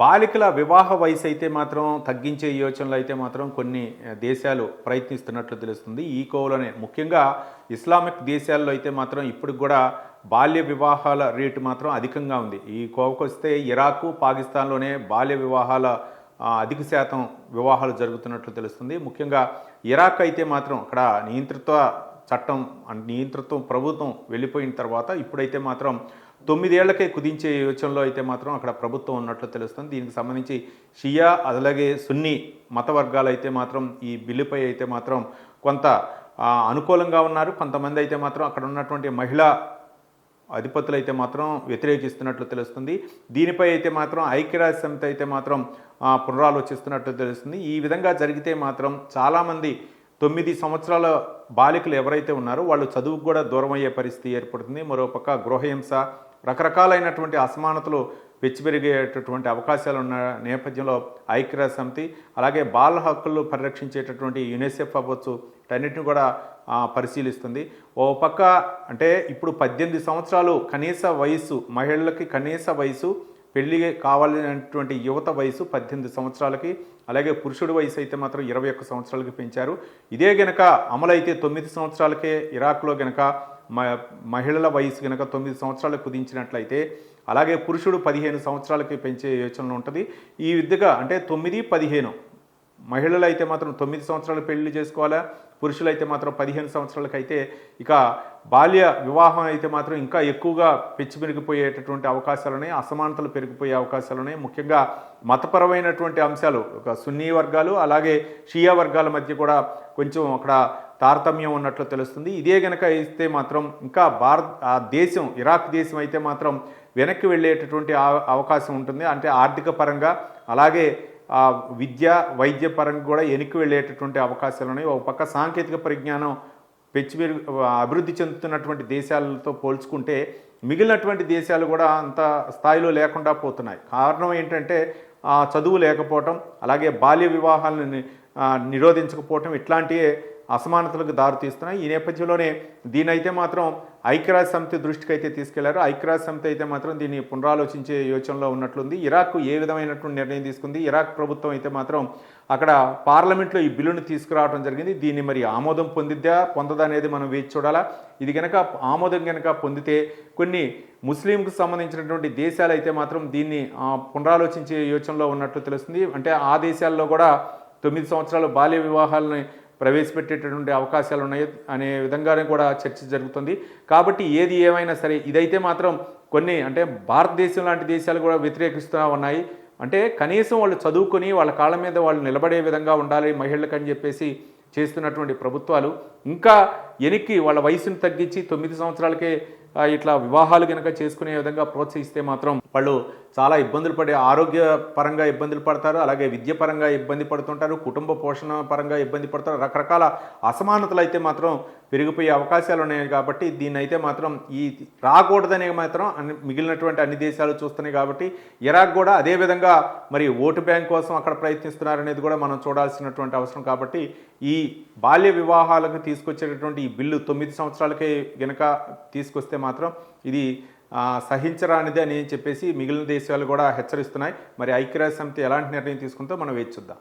బాలికల వివాహ వయసు అయితే మాత్రం తగ్గించే యోచనలు అయితే మాత్రం కొన్ని దేశాలు ప్రయత్నిస్తున్నట్లు తెలుస్తుంది. ఈ కోవలోనే. ముఖ్యంగా ఇస్లామిక్ దేశాల్లో అయితే మాత్రం ఇప్పుడు కూడా బాల్య వివాహాల రేటు మాత్రం అధికంగా ఉంది. ఈ కోవకు వస్తే ఇరాకు పాకిస్తాన్లోనే బాల్య వివాహాల అధిక శాతం వివాహాలు జరుగుతున్నట్లు తెలుస్తుంది. ముఖ్యంగా ఇరాక్ అయితే మాత్రం అక్కడ నియంతృత్వ చట్టం అంటే నియంతృత్వం ప్రభుత్వం వెళ్ళిపోయిన తర్వాత ఇప్పుడైతే మాత్రం తొమ్మిదేళ్ళకే కుదించే యోచనలో అయితే మాత్రం అక్కడ ప్రభుత్వం ఉన్నట్లు తెలుస్తుంది. దీనికి సంబంధించి షియా అలాగే సున్నీ మత వర్గాలు అయితే మాత్రం ఈ బిల్లుపై అయితే మాత్రం కొంత అనుకూలంగా ఉన్నారు. కొంతమంది అయితే మాత్రం అక్కడ ఉన్నటువంటి మహిళా అధిపతులు అయితే మాత్రం వ్యతిరేకిస్తున్నట్లు తెలుస్తుంది. దీనిపై అయితే మాత్రం ఐక్యరాజ్య సమితి అయితే మాత్రం పునరాలోచిస్తున్నట్లు తెలుస్తుంది. ఈ విధంగా జరిగితే మాత్రం చాలామంది తొమ్మిది సంవత్సరాల బాలికలు ఎవరైతే ఉన్నారో వాళ్ళు చదువుకు కూడా దూరం అయ్యే పరిస్థితి ఏర్పడుతుంది. మరోపక్క గృహహింస రకరకాలైనటువంటి అసమానతలు పెరిగేటటువంటి అవకాశాలు ఉన్న నేపథ్యంలో ఐక్యరాజ్య సమితి అలాగే బాల హక్కులు పరిరక్షించేటటువంటి యునెసెఫ్ అవ్వచ్చు వీటన్నిటిని కూడా పరిశీలిస్తుంది. ఓ పక్క అంటే ఇప్పుడు పద్దెనిమిది సంవత్సరాలు కనీస వయసు మహిళలకి కనీస వయసు పెళ్ళి కావాలనేటువంటి యువత వయసు పద్దెనిమిది సంవత్సరాలకి అలాగే పురుషుడి వయసు అయితే మాత్రం ఇరవై ఒక్క సంవత్సరాలకి పెంచారు. ఇదే గనక అమలైతే తొమ్మిది సంవత్సరాలకే ఇరాక్లో గనక మహిళల వయసు కనుక తొమ్మిది సంవత్సరాలకు కుదించినట్లయితే అలాగే పురుషుడు పదిహేను సంవత్సరాలకి పెంచే యోచనలు ఉంటుంది. ఈ విధంగా అంటే తొమ్మిది పదిహేను మహిళలు అయితే మాత్రం తొమ్మిది సంవత్సరాలు పెళ్ళి చేసుకోవాలా? పురుషులు అయితే మాత్రం పదిహేను సంవత్సరాలకు అయితే ఇక బాల్య వివాహం అయితే మాత్రం ఇంకా ఎక్కువగా పెచ్చి పెరిగిపోయేటటువంటి అవకాశాలు అసమానతలు పెరిగిపోయే అవకాశాలు ముఖ్యంగా మతపరమైనటువంటి అంశాలు ఒక సున్నీ వర్గాలు అలాగే షియా వర్గాల మధ్య కూడా కొంచెం అక్కడ తారతమ్యం ఉన్నట్లు తెలుస్తుంది. ఇదే గనక ఇస్తే మాత్రం ఇంకా భారత్ ఆ దేశం ఇరాక్ దేశం అయితే మాత్రం వెనక్కి వెళ్ళేటటువంటి అవకాశం ఉంటుంది. అంటే ఆర్థిక పరంగా అలాగే విద్య వైద్య పరంగా కూడా వెనక్కి వెళ్ళేటటువంటి అవకాశాలు ఉన్నాయి. ఒక పక్క సాంకేతిక పరిజ్ఞానం పెంచి అభివృద్ధి చెందుతున్నటువంటి దేశాలతో పోల్చుకుంటే మిగిలినటువంటి దేశాలు కూడా అంత స్థాయిలో లేకుండా పోతున్నాయి. కారణం ఏంటంటే చదువు లేకపోవటం అలాగే బాల్య వివాహాలను నిరోధించకపోవటం ఇట్లాంటి అసమానతలకు దారితీస్తున్నాయి ఈ నేపథ్యంలోనే దీనైతే మాత్రం ఐక్యరాజ్య సమితి దృష్టికి అయితే తీసుకెళ్ళారు. ఐక్యరాజ్య సమితి అయితే మాత్రం దీన్ని పునరాలోచించే యోచనలో ఉన్నట్లుంది. ఇరాక్ ఏ విధమైనటువంటి నిర్ణయం తీసుకుంది? ఇరాక్ ప్రభుత్వం అయితే మాత్రం అక్కడ పార్లమెంట్లో ఈ బిల్లును తీసుకురావడం జరిగింది. దీన్ని మరి ఆమోదం పొందిద్దా? పొందదా అనేది మనం వేచి చూడాలా? ఇది కనుక ఆమోదం కనుక పొందితే కొన్ని ముస్లింకు సంబంధించినటువంటి దేశాలు అయితే మాత్రం దీన్ని పునరాలోచించే యోచనలో ఉన్నట్లు తెలుస్తుంది. అంటే ఆ దేశాల్లో కూడా తొమ్మిది సంవత్సరాలు బాల్య వివాహాలని ప్రవేశపెట్టేటటువంటి అవకాశాలు ఉన్నాయి అనే విధంగానే కూడా చర్చ జరుగుతుంది. కాబట్టి ఏది ఏమైనా సరే ఇదైతే మాత్రం కొన్ని అంటే భారతదేశం లాంటి దేశాలు కూడా వ్యతిరేకిస్తూ ఉన్నాయి. అంటే కనీసం వాళ్ళు చదువుకొని వాళ్ళ కాళ్ళ మీద వాళ్ళు నిలబడే విధంగా ఉండాలి మహిళలకు అని చెప్పేసి చేస్తున్నటువంటి ప్రభుత్వాలు. ఇంకా ఎనికి వాళ్ళ వయసును తగ్గించి తొమ్మిది సంవత్సరాలకే ఇట్లా వివాహాలు కనుక చేసుకునే విధంగా ప్రోత్సహిస్తే మాత్రం వాళ్ళు చాలా ఇబ్బందులు పడే ఆరోగ్య పరంగా ఇబ్బందులు పడతారు అలాగే విద్య పరంగా ఇబ్బంది పడుతుంటారు కుటుంబ పోషణ పరంగా ఇబ్బంది పడతారు రకరకాల అసమానతలు అయితే మాత్రం పెరిగిపోయే అవకాశాలు ఉన్నాయి కాబట్టి దీన్ని అయితే మాత్రం ఈ రాకూడదనే మాత్రం అన్ని మిగిలినటువంటి అన్ని దేశాలు చూస్తున్నాయి కాబట్టి ఇరాక్ కూడా అదే విధంగా మరి ఓటు బ్యాంక్ కోసం అక్కడ ప్రయత్నిస్తున్నారనేది కూడా మనం చూడాల్సినటువంటి అవసరం కాబట్టి ఈ బాల్య వివాహాలకు తీసుకొచ్చేటటువంటి ఈ బిల్లు తొమ్మిది సంవత్సరాలకే గనక తీసుకొస్తే మాత్రం ఇది సహించరానిది అని చెప్పేసి మిగిలిన దేశాలు కూడా హెచ్చరిస్తున్నాయి. మరి ఐక్యరాజ్య సమితి ఎలాంటి నిర్ణయం తీసుకుందో మనం వేచి చూద్దాం.